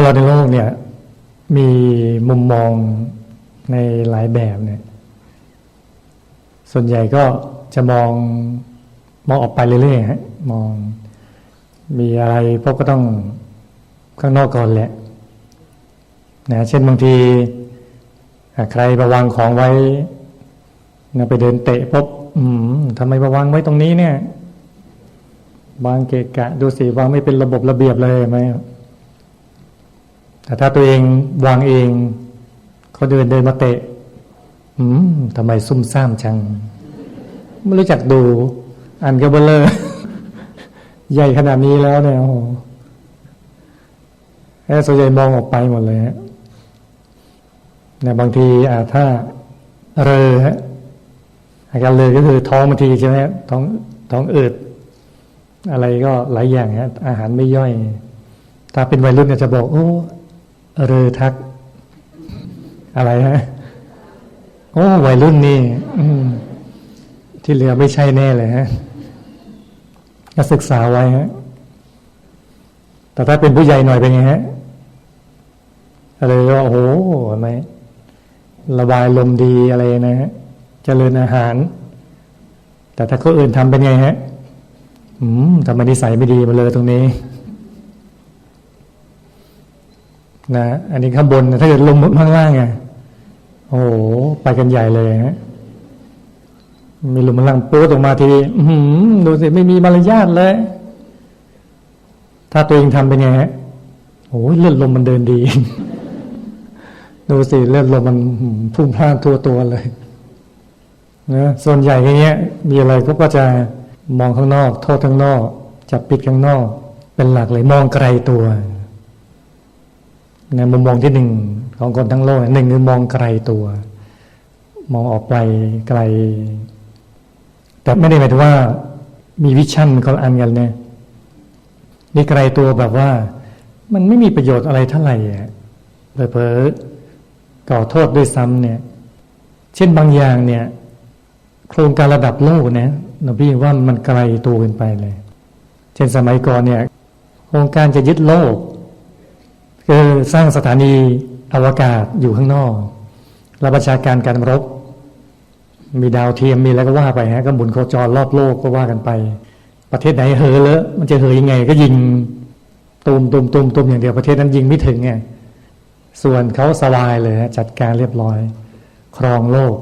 คนเราในโลกเนี่ยมีมุมมองในหลายแบบเนี่ยส่วนใหญ่ก็จะมองมองออกไปเรื่อยๆฮะมองมีอะไรพบก็ต้องข้างนอกก่อนแหละนะเช่นบางทีใครมาวางของไว้นะไปเดินเตะพบอืมทำไมมาวางไว้ตรงนี้เนี่ยวางเกะกะดูสิวางไม่เป็นระบบระเบียบเลยไหม แต่ถ้าตัวเองวางเองเขาเดินเดินมาเตะอืมทำไมซุ่มซ่ามจัง ไม่รู้จักดู อันก็เบลเลอร์ใหญ่ขนาดนี้แล้วเนี่ยโอ้โหแส่วนใหญ่มองออกไปหมดเลยฮะเนี่ยบางทีอ่าถ้าเรอฮะอาการเลยก็คือท้องบางทีใช่ไหมฮะท้องท้องอืดอะไรก็หลายอย่างฮะอาหารไม่ย่อย ถ้าเป็นวัยรุ่นเนี่ยจะบอกโอ้ รือทัก อะไรฮะโอ้วัยรุ่นนี่ที่เหลือไม่ใช่แน่เลยฮะก็ศึกษาไว้ฮะแต่ถ้าเป็นผู้ใหญ่หน่อยเป็นไงฮะอะไรก็โอ้โหเห็นไหมระบายลมดีอะไรนะฮะเจริญอาหาร แต่ถ้าคนอื่นทำเป็นไงฮะ อืมทำไมนิสัยไม่ดีมาเลยตรงนี้ นะอันนี้ข้างบนถ้าเกิดลมข้างล่างไงโอ้โหไปกันใหญ่เลยฮะมีลมข้างล่างปูดออกมาทีอืดูสิไม่มีมารยาทเลย ถ้าตัวเองทำเป็นไงฮะโอ้ยเลือดลมมันเดินดี ดูสิเลือดลมมันพุ่งพล่านทั่วตัวเลยนะส่วนใหญ่อย่างเงี้ย มีอะไรเขาก็จะมองข้างนอก โทษข้างนอก จับปิดข้างนอก เป็นหลักเลยมองไกลตัว ในมุมมองที่หนึ่งของคนทั้งโลกหนึ่งคือมองไกลตัว มองออกไปไกล แต่ไม่ได้หมายถึงว่า มีวิชั่นคนอันกันเนี่ยนี่ไกลตัวแบบว่า มันไม่มีประโยชน์อะไรเท่าไหร่เผลอๆก่อโทษด้วยซ้ำเนี่ย เช่นบางอย่างเนี่ย โครงการระดับโลกเนี่ยนพี่ว่ามันไกลตัวเกินไปเลย เช่นสมัยก่อนเนี่ย โครงการจะยึดโลก คือสร้างสถานีอวกาศอยู่ข้างนอกระบัญชาการการรบ มีดาวเทียมมีอะไรก็ว่าไปฮะก็หมุนโคจรรอบโลกก็ว่ากันไป ประเทศไหนเหอเลอะมันจะเหอยังไง ก็ยิงตูมตูมตูมตูมอย่างเดียวประเทศนั้นยิงไม่ถึงไงส่วนเขาสบายเลยฮะจัดการเรียบร้อย ครองโลก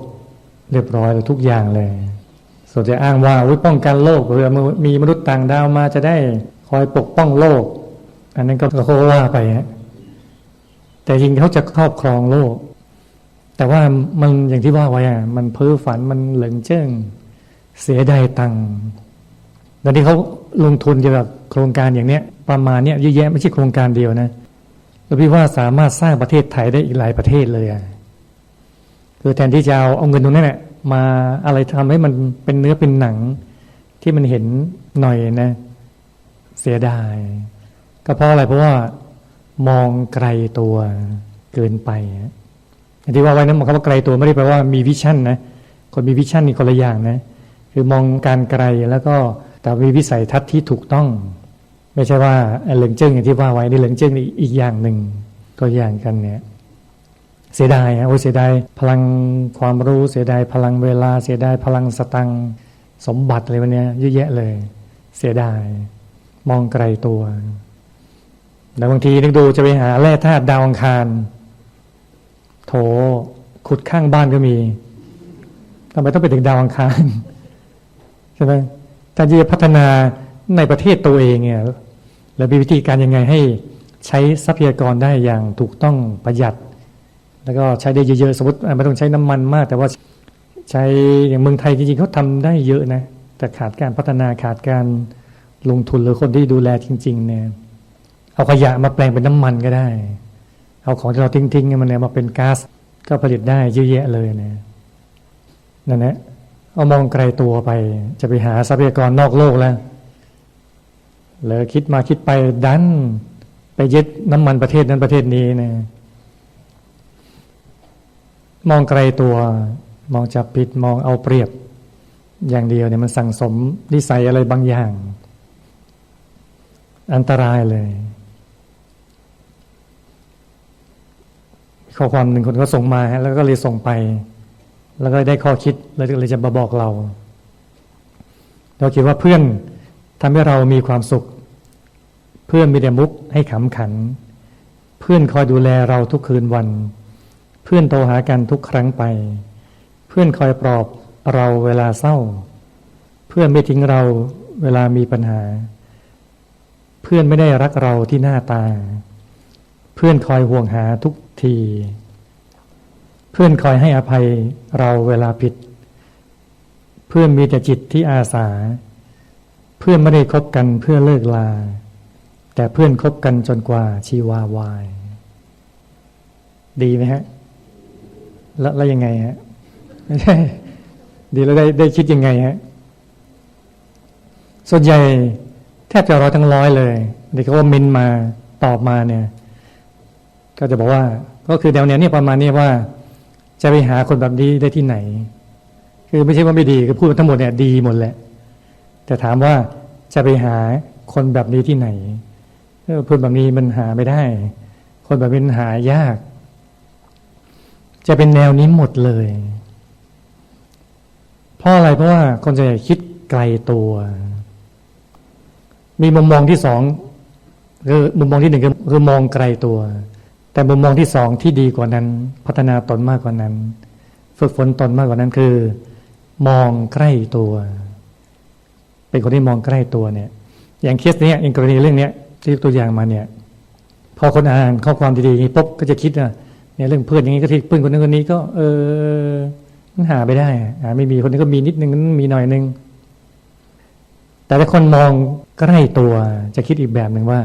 เรียบร้อยเลยทุกอย่างเลย ส่วนจะอ้างว่าป้องกันโลกเพื่อมีมนุษย์ต่างดาวมาจะได้คอยปกป้องโลก อันนั้นก็เขาว่าไปฮะ แต่จริงเขาจะครอบครองโลก แต่ว่ามันอย่างที่ว่าไว้อะมันเพ้อฝันมันเหลิงเจิ้งเสียดายตังค์ตอนนี้เขาลงทุนเกี่ยวกับโครงการอย่างเนี้ย ประมาณเนี้ยเยอะแยะไม่ใช่โครงการเดียวนะแล้วพี่ว่าสามารถสร้างประเทศไทยได้อีกหลายประเทศเลยอะคือแทนที่จะเอาเอาเงินตรงนั้นแหละมาอะไรทำให้มันเป็นเนื้อเป็นหนังที่มันเห็นหน่อยนะ เสียดาย ก็เพราะอะไรเพราะว่า มองไกลตัวเกินไปอย่างที่ว่าไว้นั้นคำว่าไกลตัวไม่ได้แปลว่ามีวิชั่นนะคนมีวิชั่นนี่คนละอย่างนะคือมองการไกลแล้วก็แต่มีวิสัยทัศน์ที่ถูกต้อง ไม่ใช่ว่าเหลิงเจิ้งอย่างที่ว่าไว้นี่เหลิงเจิ้งอีกอย่างหนึ่งตัวอย่างกันเนี่ยเสียดายโอ้เสียดายพลังความรู้เสียดายพลังเวลาเสียดายพลังสตังสมบัติอะไรวันนี้เยอะแยะเลย เสียดาย มองไกลตัว แต่บางทีนึกดูจะไปหาแร่ธาตุดาวอังคาร โถขุดข้างบ้านก็มีทำไมต้องไปถึงดาวอังคารใช่ไหมถ้าจะพัฒนาในประเทศตัวเองเนี่ยแล้วมีวิธีการยังไงให้ใช้ทรัพยากรได้อย่างถูกต้องประหยัด แล้วก็ใช้ได้เยอะๆ สมมติไม่ต้องใช้น้ำมันมาก แต่ว่าใช้อย่างเมืองไทยจริงๆเขาทำได้เยอะนะ แต่ขาดการพัฒนาขาดการลงทุนหรือคนที่ดูแลจริง ๆ เนี่ย เอาขยะมาแปลงเป็นน้ำมันก็ได้ เอาของที่เราทิ้งๆมันเนี่ยมาเป็นก๊าซก็ผลิตได้เยอะแยะเลยนะนั่นแหละเอามองไกลตัวไป จะไปหาทรัพยากรนอกโลกแล้วเลยคิดมาคิดไปดัน ไปยึดน้ำมันประเทศนั้นประเทศนี้นะมองไกลตัว มองจับผิดมองเอาเปรียบ อย่างเดียวเนี่ยมันสั่งสมนิสัยอะไรบางอย่าง อันตรายเลย ข้อความหนึ่งคนก็ส่งมาฮะแล้วก็เลยส่งไป แล้วก็ได้ข้อคิดแล้วก็เลยจะมาบอกเรา เราคิดว่าเพื่อนทำให้เรามีความสุข เพื่อนมีแต่มุกให้ขำขัน เพื่อนคอยดูแลเราทุกคืนวัน เพื่อนโทรหากันทุกครั้งไป เพื่อนคอยปลอบเราเวลาเศร้า เพื่อนไม่ทิ้งเราเวลามีปัญหา เพื่อนไม่ได้รักเราที่หน้าตา เพื่อนคอยห่วงหาทุกที เพื่อนคอยให้อภัยเราเวลาผิด เพื่อนมีแต่จิตที่อาสา เพื่อนไม่ได้คบกันเพื่อเลิกลา แต่เพื่อนคบกันจนกว่าชีวาวาย ดีไหมฮะ แล้วแล้วยังไงฮะไม่ใช่ดีแล้วได้ได้คิดยังไงฮะส่วนใหญ่แทบจะร้อยทั้งร้อยเลยเด็กเขาว่ามินมาตอบมาเนี่ย ก็จะบอกว่าก็คือแนวเนี้ยนี่ประมาณนี้ว่า จะไปหาคนแบบนี้ได้ที่ไหน คือไม่ใช่ว่าไม่ดีคือพูดมาทั้งหมดเนี่ยดีหมดแหละ แต่ถามว่าจะไปหาคนแบบนี้ที่ไหนเออนแบบนี้มันหาไม่ได้ คนแบบนี้มันหายาก จะเป็นแนวนี้หมดเลยเพราะอะไรเพราะว่าคนจะคิดไกลตัว มีมุมมองที่สองคือมุมมองที่หนึ่งคือมองไกลตัว แต่มุมมองที่สองที่ดีกว่านั้น พัฒนาตนมากกว่านั้น ฝึกฝนตนมากกว่านั้นคือ มองใกล้ตัว เป็นคนที่มองใกล้ตัวเนี่ย อย่างเคสเนี้ยอย่างกรณีเรื่องเนี้ยที่ยกตัวอย่างมาเนี่ย พอคนอ่านข้อความดีๆนี้ปุ๊บก็จะคิดว่าเนี่ยเรื่องเพื่อนอย่างนี้ก็ที่เพื่อนคนนั้นคนนี้ก็ เออมันหาไม่ได้หาไม่มีคนนี้ก็มีนิดนึงมีหน่อยนึงแต่ถ้าคนมองใกล้ตัวจะคิดอีกแบบหนึ่งว่า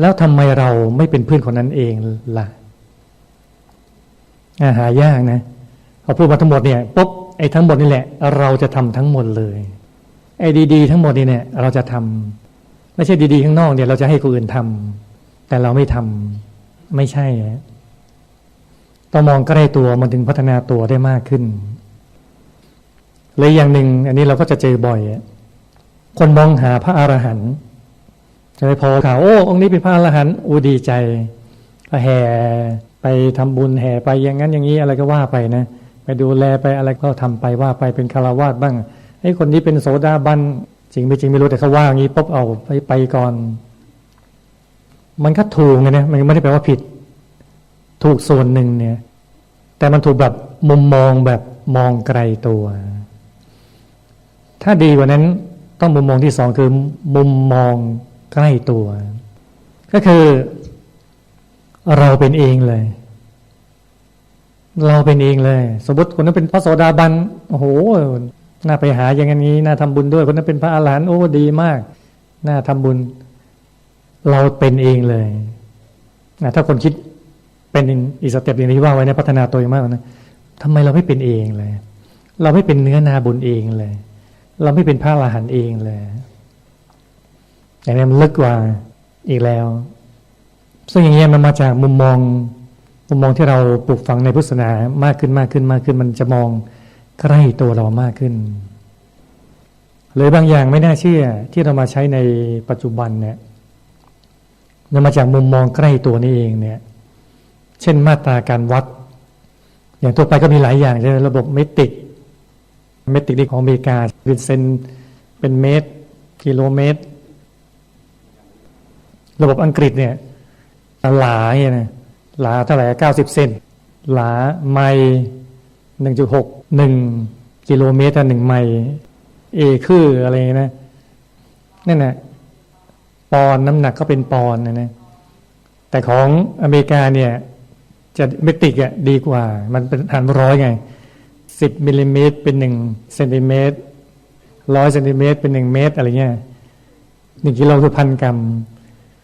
แล้วทำไมเราไม่เป็นเพื่อนคนนั้นเองล่ะาหายากนะพอพูดมาทั้งหมดเนี่ยปุ๊บไอ้ทั้งหมดนี่แหละ เราจะทำทั้งหมดเลยไอ้ดีๆทั้งหมดนี่เนี่ยเราจะทำไม่ใช่ดีๆข้างนอกเนี่ยเราจะให้คนอื่นทำแต่เราไม่ทำไม่ใช่ต้องมองใกล้ตัวมันถึงพัฒนาตัวได้มากขึ้นเลยอย่างหนึ่งอันนี้เราก็จะเจอบ่อยคนมองหาพระอรหันต์ จะไปพอข่าวโอ้องค์นี้เป็นพระอรหันต์อูดีใจก็แห่ไปทำบุญแห่ไปอย่างนั้นอย่างนี้อะไรก็ว่าไปนะไปดูแลไปอะไรก็ทำไปว่าไปเป็นคารวาสบ้างไอ้คนนี้เป็นโสดาบันจริงไม่จริงไม่รู้แต่เขาว่าอย่างนี้ปุ๊บเอาไปไปก่อน มันก็ถูกไงนะมันไม่ได้แปลว่าผิด ถูกส่วนหนึ่งเนี่ย แต่มันถูกแบบมุมมองแบบมองไกลตัว ถ้าดีกว่านั้นต้องมุมมองที่สองคือมุมมอง ใกล้ตัว ก็คือเราเป็นเองเลย เราเป็นเองเลย สมมติคนนั้นเป็นพระโสดาบันโอ้โหน่าไปหาอย่างนี้น่าทำบุญด้วยคนนั้นเป็นพระอาหารหันต์โอ้ดีมากน่าทำบุญ เราเป็นเองเลยนะถ้าคนคิดเป็นอีกสเต็ปอย่างที่ว่าไว้นะพัฒนาตัวเองมากนะทำไมเราไม่เป็นเองเลย เราไม่เป็นเนื้อนาบุญเองเลย เราไม่เป็นพระอรหันต์เองเลย อย่างนี้มันลึกกว่าอีกแล้ว ซึ่งอย่างนี้มันมาจากมุมมองมุมมองที่เราปลูกฝังในพุทธศาสนามากขึ้นมากขึ้นมากขึ้น มันจะมองใกล้ตัวเรามากขึ้น หรือบางอย่างไม่น่าเชื่อที่เรามาใช้ในปัจจุบันเนี่ยนมาจากมุมมองใกล้ตัวนี่เองเนี่ย เช่นมาตราการวัด อย่างทั่วไปก็มีหลายอย่างเช่นระบบเมตริก เมตริกของอเมริกาเป็นเซนเป็นเมตร กิโลเมตร ระบบอังกฤษเนี่ยหลาเนี่ยนะหลาเท่าไหร่เก้าสิบเซนหลาไมหนึ่งจุดหกหนึ่งกิโลเมตรต่อหนึ่งไมล์เอคืออะไรนะนั่นแหละปอนน้ำหนักก็เป็นปอนนะนะแต่ของอเมริกาเนี่ย จะเมตริกอะดีกว่า มันเป็นฐานร้อยไงสิบมิลลิเมตรเป็นหนึ่งเซนติเมตรร้อยเซนติเมตรเป็นหนึ่งเมตรอะไรเงี้ยหนึ่งกิโลคือพันกรัม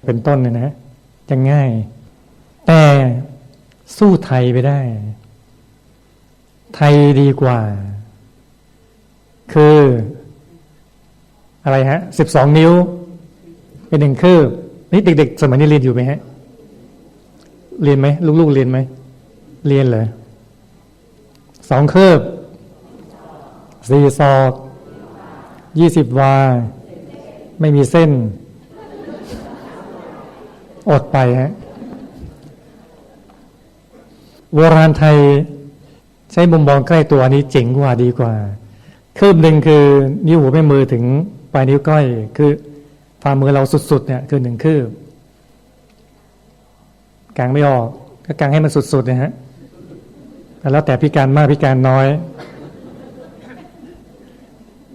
เป็นต้นเนี่ยนะจะง่าย แต่สู้ไทยไปได้ ไทยดีกว่า คือ อะไรฮะสิบสองนิ้ว เป็นหนึ่งคืบนี่เด็ก ๆ สมัยนี้เรียนอยู่ไหมฮะ เรียนไหมลูกๆเรียนไหมเรียนเลยสองคืบสี่ศอกยี่สิบวา ไม่มีเส้น อดไปฮะโบราณไทยใช้มุมมองใกล้ตัวนี้เจ๋งกว่าดีกว่า คืบหนึ่งคือนิ้วหัวแม่มือถึงปลายนิ้วก้อย คือฝ่ามือเราสุดๆเนี่ยคือหนึ่งคืบกางไม่ออก ก็กางให้มันสุดๆนะฮะแล้วแต่พิการมากพิการน้อย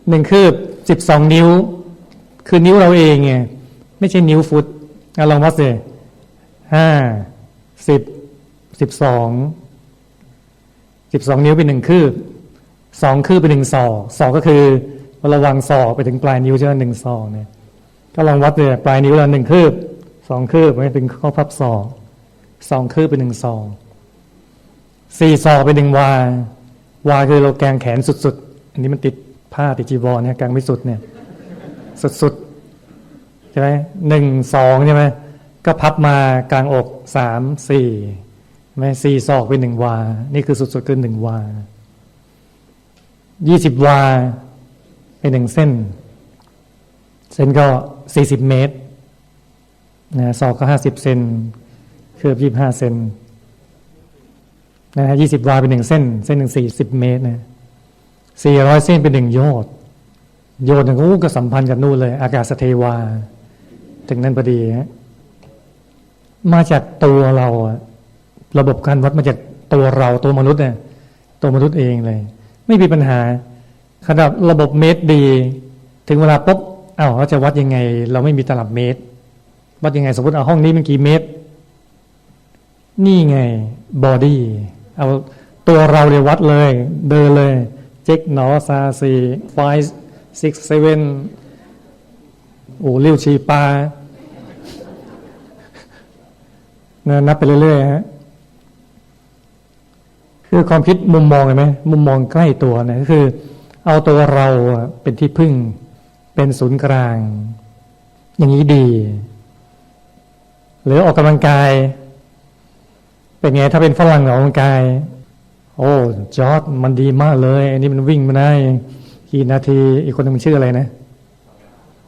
หนึ่งคืบสิบสองนิ้ว คือนิ้วเราเองไงไม่ใช่นิ้วฟุต ลองวัดสิห้าสิบสิบสองสิบสองนิ้วเป็นหนึ่งคืบสองคืบเป็นหนึ่งศอกศอกก็คือระวังศอกไปถึงปลายนิ้วใช่ไหมหนึ่งศอกเนี่ยก็ลองวัดเลยปลายนิ้วเราหนึ่งคืบสองคืบไปถึงข้อพับศอกสองคืบเป็นหนึ่งศอกสี่ศอกเป็นหนึ่งวา วาคือเราแกงแขนสุดๆ อันนี้มันติดผ้าติดจีวรเนี่ยแกงไม่สุดเนี่ย สุดๆ ใช่ไหมหนึ่งสองใช่ไหมก็พับมากลางอกสามสี่ไหมสี่ศอกเป็นหนึ่งวา นี่คือสุดๆคือหนึ่งวายี่สิบวาเป็นหนึ่งเส้น เส้นก็สี่สิบเมตรนะศอกก็ห้าสิบเซนคือบยี่ห้าเซนนะฮะยี่สิบวาเป็นหนึ่งเส้น เส้นหนึ่งสี่สิบเมตรนะสี่ร้อยเส้นเป็นหนึ่งโยชน์โยชน์หนึ่งก็สัมพันธ์กับนู่นเลย อากาศเทวา ถึงนั่นพอดีฮะมาจากตัวเราอะระบบการวัดมาจากตัวเราตัวมนุษย์เนี่ยตัวมนุษย์เองเลย ไม่มีปัญหาขนาดระบบเมตรดี ถึงเวลาปุ๊บอ้าวเขาจะวัดยังไง เราไม่มีตลับเมตร วัดยังไงสมมติเอาห้องนี้มันกี่เมตร นี่ไงบอดี้เอาตัวเราเลยวัดเลย เดินเลย เจ็กหนอซาซีไฟซิกเซเว่น โอ้เลี้ยวชีปลานะนับไปเรื่อยๆฮะคือความคิดมุมมองเห็นไหมมุมมองใกล้ตัวเนี่ยก็คือ เอาตัวเราเป็นที่พึ่ง เป็นศูนย์กลาง อย่างนี้ดี หรือออกกำลังกาย เป็นไงถ้าเป็นฝรั่งออกกำลังกาย โอ้จอร์ดมันดีมากเลย อันนี้มันวิ่งมาได้กี่นาทีอีกคนหนึงชื่ออะไรนะ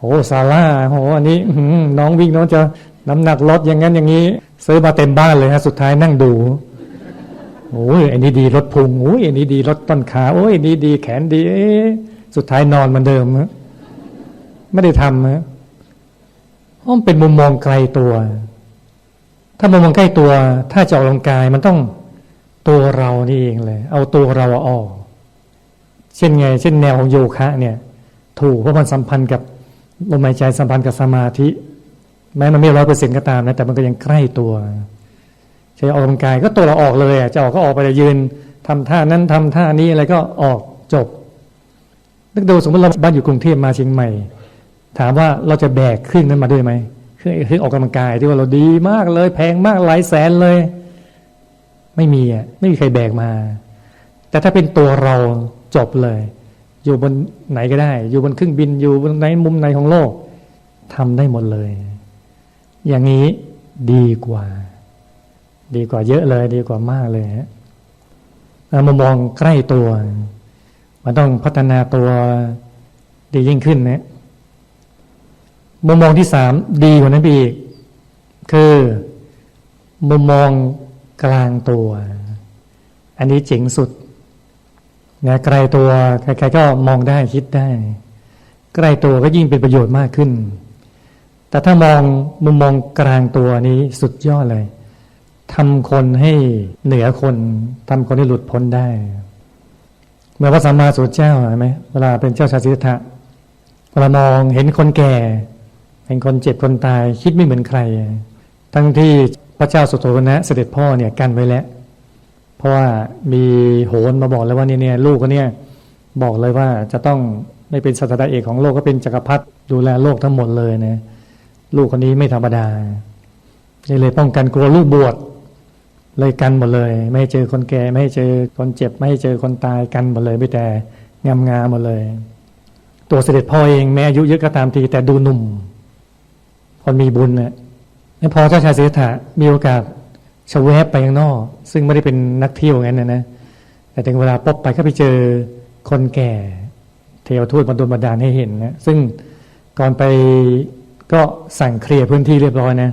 อ้ซาร่าโอ้อันนี้น้องวิ่งน้องจะน้ำหนักลดอย่างนั้นอย่างนี้ ซื้อมาเต็มบ้านเลยฮะสุดท้ายนั่งดูโอ้ยอันนี้ดีลดพุงโอ้ยอันนี้ดีลดต้นขาโอ้ยอันนี้ดีแขนดีสุดท้ายนอนเหมือนเดิมฮะไม่ได้ทำฮะเพราะมันเป็นมุมมองไกลตัว ถ้ามุมมองใกล้ตัว ถ้าจะออกกำลังกายมันต้องตัวเรานี่เองเลย เอาตัวเราออก เช่นไง เช่นแนวของโยคะ เนี่ย ถูกเพราะมันสัมพันธ์กับ ลมหายใจสัมพันธ์กับสมาธิ แม้มันไม่ร้อยเปอร์เซ็นต์ก็ตามนะแต่มันก็ยังใกล้ตัวใช้ออกกำลังกายก็ตัวเราออกเลยอะจะออกก็ออกไปเลยยืนทำท่านั้นทำท่านี้อะไรก็ออกจบนึกดูสมมติเราบ้านอยู่กรุงเทพมาเชียงใหม่ ถามว่าเราจะแบกเครื่องนั้นมาด้วยไหมเครื่องเครื่องออกกำลังกายที่ว่าเราดีมากเลย แพงมากหลายแสนเลย ไม่มีอะไม่มีใครแบกมา แต่ถ้าเป็นตัวเราจบเลย อยู่บนไหนก็ได้ อยู่บนเครื่องบินอยู่บนไหนมุมไหนของโลกทำได้หมดเลย อย่างนี้ดีกว่า ดีกว่าเยอะเลย ดีกว่ามากเลยฮะมามองใกล้ตัวมันต้องพัฒนาตัวดียิ่งขึ้นนะมุมมองที่สามดีกว่านั้นไปอีก คือมุมมองกลางตัว อันนี้เจ๋งสุด นะไกลตัวใครๆก็มองได้คิดได้ ใกล้ตัวก็ยิ่งเป็นประโยชน์มากขึ้น แต่ถ้ามองมุมมองกลางตัวนี้สุดยอดเลยทำคนให้เหนือคนทำคนให้หลุดพ้นได้ เมื่อพระสัมมาสัมพุทธเจ้าเห็นไหมเวลาเป็นเจ้าชายสิทธะเวลามองเห็นคนแก่เห็นคนเจ็บคนตายคิดไม่เหมือนใคร ทั้งที่พระเจ้าสุโธนะเสด็จพ่อเนี่ยกันไว้แล้ว ราะว่ามีโหนมาบอกแล้วว่าเนี่ยเนี่ยลูกก็เนี่ยบอกเลยว่าจะต้องไม่เป็นศาสดาเอกของโลกก็เป็นจักรพรรดิดูแลโลกทั้งหมดเลยนะลูกคนนี้ไม่ธรรมดาเลยป้องกันกลัวลูกบวชเลยกันหมดเลย ไม่ให้เจอคนแก่ไม่ให้เจอคนเจ็บ ไม่ให้เจอคนตายกันหมดเลยไม่แต่งามงามหมดเลย ตัวเสด็จพ่อเองแม้อายุเยอะก็ตามทีแต่ดูหนุ่มคนมีบุญเนี่ยพอเจ้าชายเสิทธัตถะมีโอกาส ชะแวบไปข้างนอก ซึ่งไม่ได้เป็นนักเที่ยวงั้นนะนะแต่ถึงเวลาป๊บไปก็ไปเจอคนแก่ เทวทูตมาดลบันดาลให้เห็นนะซึ่งก่อนไปก็สั่งเคลียร์พื้นที่เรียบร้อยนะ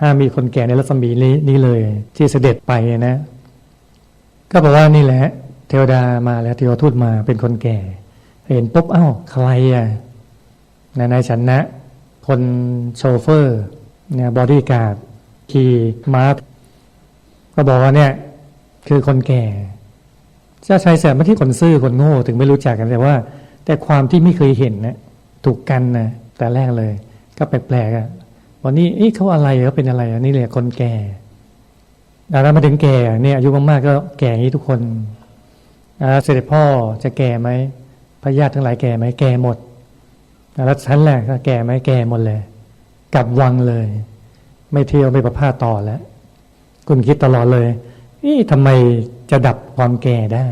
ห้ามมีคนแก่ในรัศมีนี้นี้เลย ที่เสด็จไปนะ ก็บอกว่านี่แหละ เทวดามาแล้วเทวทูตมาเป็นคนแก่ เห็นปุ๊บเอ้าใครอะนายนายฉันนะ คนโชเฟอร์เนี่ยบอดี้การ์ดขี่ม้า ก็บอกว่าเนี่ย คือคนแก่เจ้าชายแสบไม่ใช่คนซื่อคนโง่ถึงไม่รู้จักกันแต่ว่า แต่ความที่ไม่เคยเห็นนะถูกกันนะแต่แรกเลย ก็แปลกๆอะวันนี้เอ๊ะเขาอะไรเขาเป็นอะไรอันนี้เลยคนแก่แล้วมาถึงแก่เนี่ยอายุมากๆก็แก่อย่างนี้ทุกคนเสด็จพ่อจะแก่ไหมพระญาติทั้งหลายแก่ไหมแก่หมดแล้วชั้นแรกก็แก่ไหมแก่หมดเลย กลับวังเลย ไม่เที่ยวไม่ประพาสต่อแล้ว คุณคิดตลอดเลยนี่ทำไมจะดับความแก่ได้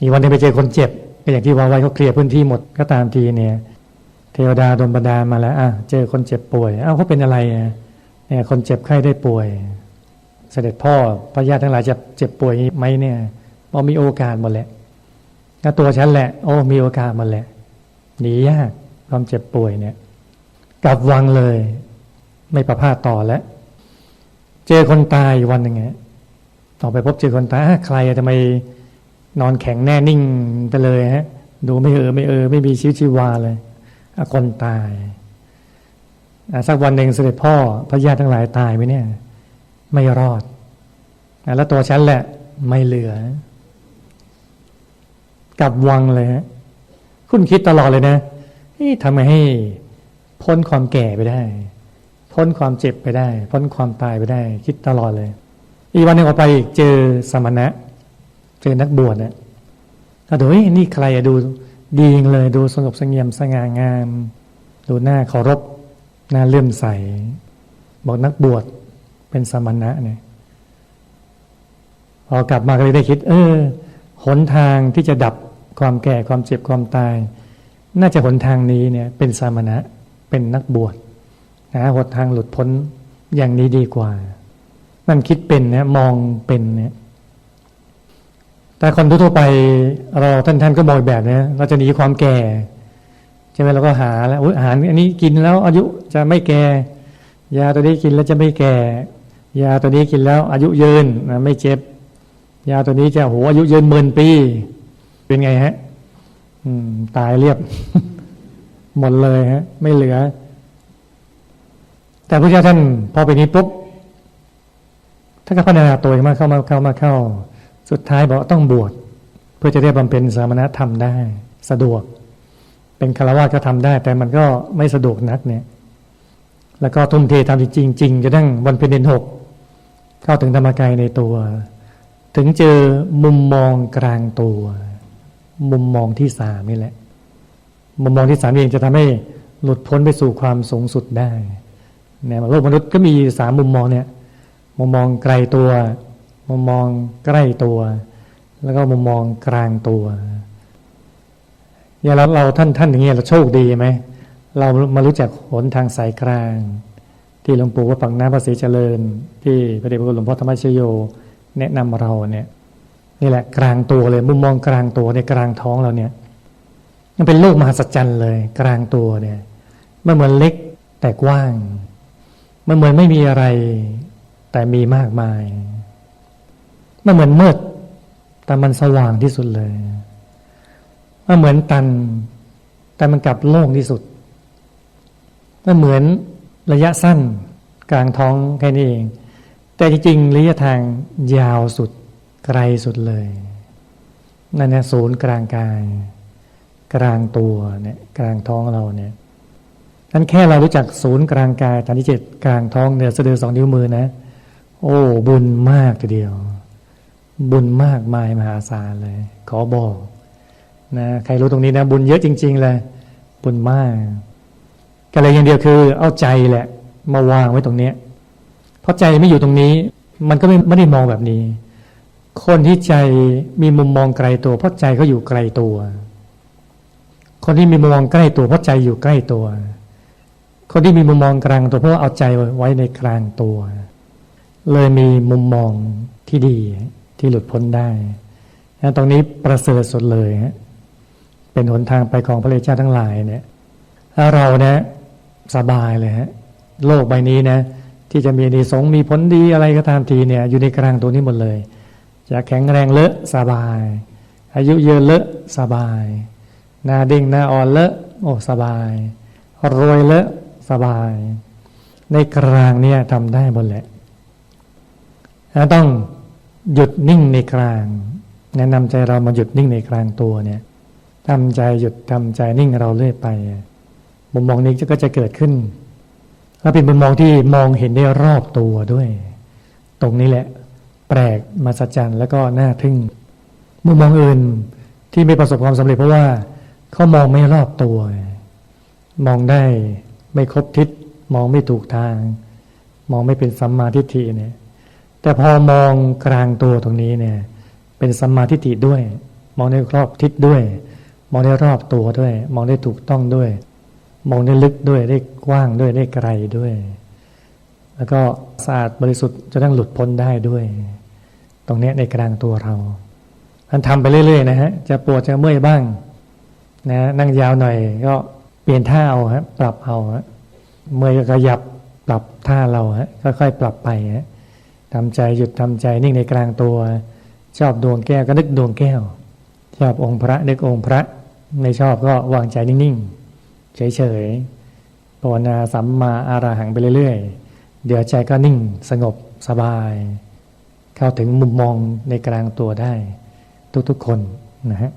อีกวันหนึงไปเจอคนเจ็บก็อย่างที่ว่าไว้เขาเคลียร์พื้นที่หมดก็ตามทีเนี่ย เทวดาดมบดามาแล้วอะเจอคนเจ็บป่วยเอ้าเขาเป็นอะไรเนี่ยคนเจ็บไข้ได้ป่วย เสด็จพ่อพระญาติทั้งหลายจะเจ็บป่วยไหมเนี่ยบอมีโอกาสหมดแหละก็ตัวฉันแหละ โอ้มีโอกาสหมดแหละหนียากความเจ็บป่วยเนี่ย กลับวังเลย ไม่ประพาสต่อแล้ว เจอคนตายวันหนึ่งต่อไปพบเจอคนตายใครอะทำไมนอนแข็งแน่นิ่งไปเลยฮะ ดูไม่เออไม่เออ ไม่มีชีวิตชีวาเลยคนตายสักวันหนึ่งเสด็จพ่อพระญาติทั้งหลายตายไหมเนี่ย ไม่รอดแล้วตัวฉันแหละไม่เหลือ กลับวังเลยฮะคุณคิดตลอดเลยนะทำไมให้พ้นความแก่ไปได้ พ้นความเจ็บไปได้ พ้นความตายไปได้ คิดตลอดเลย อีกวันหนึ่งออกไปอีกเจอสมณะ เจอนักบวชเนี่ยก็ดูเฮ้ยนี่ใครอะดูดีจังเลย ดูสงบสงี่ยมสง่างาม ดูหน้าเคารพหน้าเลื่อมใส บอกนักบวชเป็นสมณะเนี่ยพอกลับมาก็เลยได้คิด เออหนทางที่จะดับความแก่ความเจ็บความตาย น่าจะหนทางนี้เนี่ย เป็นสมณะเป็นนักบวช นะหนทางหลุดพ้นอย่างนี้ดีกว่า นั่นคิดเป็นนี่ยมองเป็นเนี่ยแต่คนทั่วไปเราท่านท่านก็บอกอีกแบบเนี่ยเราจะหนีความแก่ใช่ไหมเราก็หาแล้วอุ๊ยอาหารอันนี้กินแล้ว อายุจะไม่แก่ ยาตัวนี้กินแล้วจะไม่แก่ ยาตัวนี้กินแล้ว อายุยืนนะไม่เจ็บ ยาตัวนี้จะโหอายุยืนหมื่นปี เป็นไงฮะ อืม ตายเรียบ หมดเลยฮะ ไม่เหลือ แต่พระเจ้าท่านพอไปนี้ปุ๊บท่านก็พัฒนาตัวเองมากเข้ามาเข้ามาเข้า สุดท้ายบอกต้องบวชเพื่อจะได้บำเพ็ญสามณธรรมได้สะดวก เป็นคารวะก็ทำได้ แต่มันก็ไม่สะดวกนักเนี่ย แล้วก็ทุ่มเททำจริงจริงๆจะตั้งวันเพ็ญเดือนหกเข้าถึงธรรมกายในตัว ถึงเจอมุมมองกลางตัว มุมมองที่สามนี่แหละ มุมมองที่สามเองจะทำให้หลุดพ้นไปสู่ความสูงสุดได้ นี่ยโลกมนุษย์ก็มีสามมุมมองเนี่ยมุมมองไกลตัว มุมมองใกล้ตัว แล้วก็มุมมองกลางตัวอย่างเราเราท่านท่านอย่างเงี้ยเราโชคดีไหมเรามารู้จักหนทางสายกลาง ที่หลวงปู่วัดปังน้ำภาษีเจริญ ที่พระเดชพระคุณหลวงพ่อธรรมชโย แนะนำเราเนี่ยนี่แหละกลางตัวเลย มุมมองกลางตัวในกลางท้องเราเนี่ยมันเป็นโลกมหัศจรรย์เลย กลางตัวเนี่ยมันเหมือนเล็กแต่กว้าง มันเหมือนไม่มีอะไร แต่มีมากมาย มันเหมือนมืด แต่มันสว่างที่สุดเลย มันเหมือนตัน แต่มันกลับโล่งที่สุด มันเหมือนระยะสั้นกลางท้องแค่นี้เอง แต่จริงๆระยะทางยาวสุดไกลสุดเลยนั่นเนี่ยศูนย์กลางกาย กลางตัวเนี่ยกลางท้องเราเนี่ย นั้นแค่เรารู้จักศูนย์กลางกายฐานที่เจ็ดกลางท้องเหนี่ยสะดือสองนิ้วมือนะ โอ้บุญมากทีเดียว บุญมากมายมหาศาลเลย ขอบอกนะใครรู้ตรงนี้นะ บุญเยอะจริง ๆ เลย บุญมากก็เลยอย่างเดียวคือ เอาใจแหละ มาวางไว้ตรงเนี้ยเพราะใจไม่อยู่ตรงนี้ มันก็ไม่ไม่ได้มองแบบนี้ คนที่ใจมีมุมมองไกลตัว เพราะใจเขาอยู่ไกลตัว คนที่มีมุมมองใกล้ตัวเพราะใจอยู่ใกล้ตัว คนที่มีมุมมองกลางตัวเพราะว่าเอาใจไว้ในกลางตัว เลยมีมุมมองที่ดีที่หลุดพ้นได้นะตรงนี้ประเสริฐสุดเลยฮะเป็นหนทางไปของพระเลเจ้าทั้งหลายเนี่ยถ้าเราเนี่ยสบายเลยฮะโลกใบนี้นะที่จะมีดีสงมีผลดีอะไรก็ตามทีเนี่ย อยู่ในกลางตัวนี้หมดเลย จะแข็งแรงเลอะสบาย อายุเยอะเลอะสบาย หน้าเด้งหน้าอ่อนเลอะโอ้สบาย รวยเลอะ สบาย ในกลางเนี่ยทำได้หมดแหละต้องหยุดนิ่งในกลาง แนะนำใจเรามาหยุดนิ่งในกลางตัวเนี่ยทำใจหยุดทำใจนิ่งเราเรื่อยไปมุมมองนี้ก็จะเกิดขึ้นและเป็นมุมมองที่มองเห็นได้รอบตัวด้วย ตรงนี้แหละ แปลกมาสัจจันแล้วก็น่าทึ่ง มุมมองอื่นที่ไม่ประสบความสำเร็จเพราะว่าเขามองไม่รอบตัว มองได้ ไม่ครบทิศมองไม่ถูกทาง มองไม่เป็นสัมมาทิฏฐิเนี่ย แต่พอมองกลางตัวตรงนี้เนี่ย เป็นสัมมาทิฏฐิด้วย มองได้ครอบทิศด้วย มองได้รอบตัวด้วย มองได้ถูกต้องด้วย มองได้ลึกด้วยได้กว้างด้วยได้ไกลด้วย แล้วก็สะอาดบริสุทธิ์จะต้องหลุดพ้นได้ด้วย ตรงนี้ในกลางตัวเราอันทำไปเรื่อยๆนะฮะจะปวดจะเมื่อยบ้างนะนั่งยาวหน่อยก็ เปลี่ยนท่าเอาฮะปรับเอาฮะเมื่อยก็ขยับปรับท่าเราฮะค่อยๆปรับไปฮะทำใจหยุดทำใจนิ่งในกลางตัว ชอบดวงแก้วก็นึกดวงแก้ว ชอบองค์พระนึกองค์พระไม่ชอบก็วางใจนิ่งๆเฉยๆภาวนาสัมมาอาราหังไปเรื่อยๆ เดี๋ยวใจก็นิ่งสงบสบาย เข้าถึงมุมมองในกลางตัวได้ ทุกๆคนนะฮะ